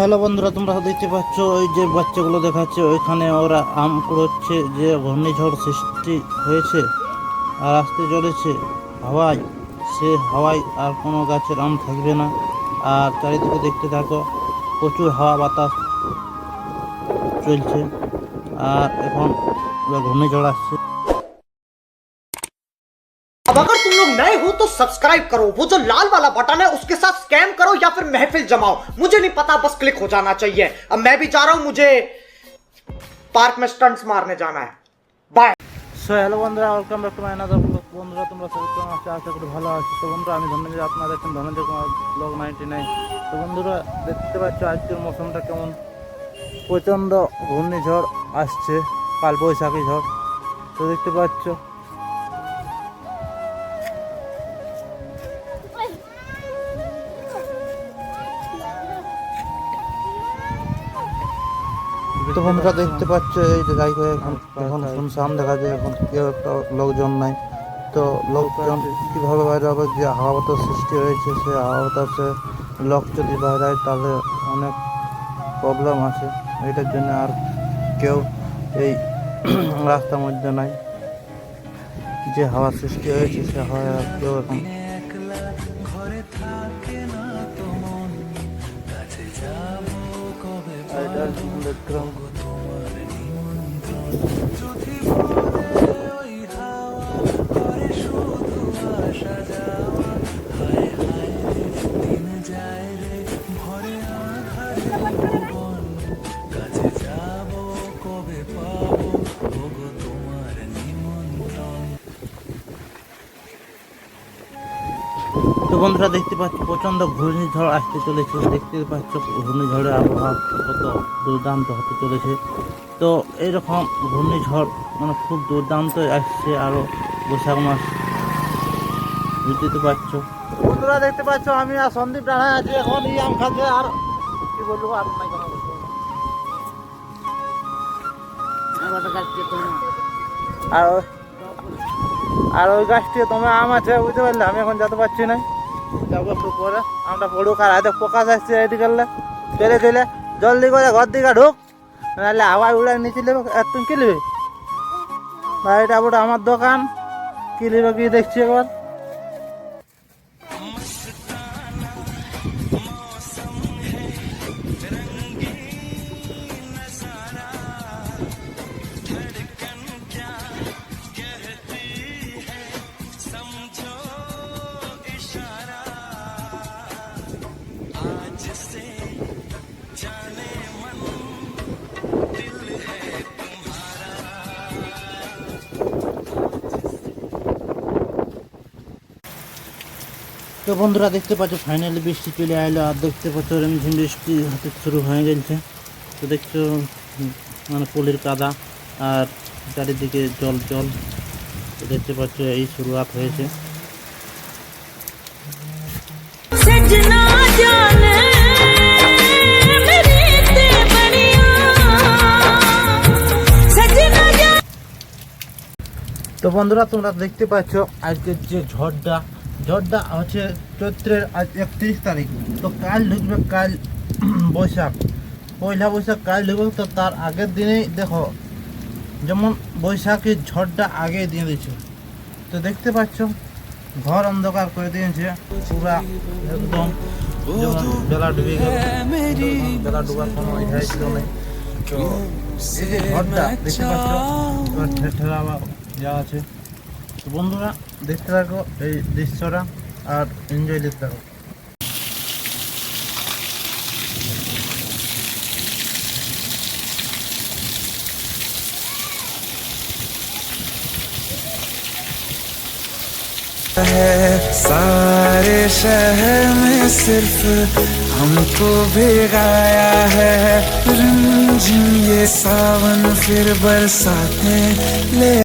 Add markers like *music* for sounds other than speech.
Hello বন্ধুরা, তোমরা দেখতে পাচ্ছ ওই যে বাচ্চাগুলো দেখাচ্ছে, ওইখানে ওরা আম কুড়োচ্ছে, যে ঘূর্ণিঝড় সৃষ্টি হয়েছে আর আসতে চলেছে হাওয়ায়। সে হাওয়ায় আর কোনো গাছের আম থাকবে না। আর চারিদিকে দেখতে থাকো, প্রচুর হাওয়া বাতাস চলছে। আর এখন ঘূর্ণিঝড় আসছে। नए हो तो सब्सक्राइब करो वो जो लाल वाला बटन है उसके साथ स्कैम करो या फिर महफिल जमाओ मुझे नहीं पता बस क्लिक हो जाना चाहिए अब मैं भी जा रहा हूं मुझे पार्क में स्टंट्स मारने जाना है बाय সো হ্যালো বন্ধুরা welcome back to my another বন্ধুরা তোমরা সবাই কেমন আছো আশা করি ভালো আছো তো বন্ধুরা আমি ধনঞ্জয় আপনারা দেখছেন Dhananjay Kumar blog ninety nine তো বন্ধুরা দেখতে পাচ্ছ আজকের মৌসুমটা কেমন প্রচণ্ড ঘূর্ণিঝড় আসছে কাল বৈশাখী ঝড় তো দেখতে পাচ্ছ তো বন্ধুরা দেখতে পাচ্ছ, এই যে গাড়ি করে এখন এখন শুনশান দেখা যায় এখন কেউ একটা লোকজন নাই। তো লোকজন কীভাবে বাইরে হবে? যে হাওয়া সৃষ্টি হয়েছে, সে হাওয়া বাতাসে লোক যদি বাইরে হয়, তাহলে অনেক প্রবলেম আছে। এটার জন্য আর কেউ এই *clears throat* রাস্তার মধ্যে নাই। যে হাওয়া সৃষ্টি হয়েছে, সে হাওয়া কেউ এখন তোমার তো বন্ধুরা দেখতে পাচ্ছ, প্রচণ্ড ঘূর্ণিঝড় আসতে চলেছে। দেখতে পাচ্ছ, ঘূর্ণিঝড়ের আবহাওয়া কত দুর্দান্ত হতে চলেছে। তো এইরকম ঘূর্ণিঝড় মানে খুব দুর্দান্ত আসছে আরও বৈশাখ মাস। বুঝতে পারছ? বন্ধুরা দেখতে পাচ্ছ, আমি আর সন্দীপ রানা আছি এখন এই আম খাতে আর কি বলব, আর নাই। আর আর ওই গাছটি তোমার আম আছে, বুঝতে পারলে? আমি এখন যেতে পারছি না। আমরা পড়ুক আর হাতে পোকা আসছে এদিকে চলে চলে জলদি করে ঘর দিকে ঢুক। নাহলে হাওয়ায় উড়ে নিচে নেবে তুমি কি নেবে? ভাই এটা ওটা আমার দোকান। কি কি দেখছি একবার তো বন্ধুরা দেখতে পাচ্ছ ফাইনালি বৃষ্টি চলে আইলো, আর দেখতে পাচ্ছ রিমঝিম বৃষ্টি হতে শুরু হয়ে গেছে। তো দেখছ মানে পলির কাদা, আর চারিদিকে জল জল। তো দেখতে পাচ্ছ, এই শুরুয়াত হয়েছে। তো বন্ধুরা, তোমরা দেখতে পাচ্ছ আজকের যে ঝড়টা। ঝড়টা হচ্ছে চৈত্রের আজ একত্রিশ তারিখ। তো কাল ঢুকবে, কাল বৈশাখ। পয়লা বৈশাখ কাল ঢুকবে, তো তার আগের দিনেই দেখো, যেমন বৈশাখের ঝড়টা আগে দিয়ে দিচ্ছে তো দেখতে পাচ্ছ, ঘর অন্ধকার করে দিয়েছে, পুরা একদম বেলা ডুবে গেল। বেলা ডুবার কোনো ইহাই ছিল না তো ঘরটা দেখতে পাচ্ছ, এবার ঠেলা যা আছে তো বন্ধুরা দেখতে থাকো এই দৃশ্যটা আর এনজয় দেখতে থাকো है सारे शहर में सिर्फ हमको भिगाया है रिमझिम ये सावन फिर बरसाते ले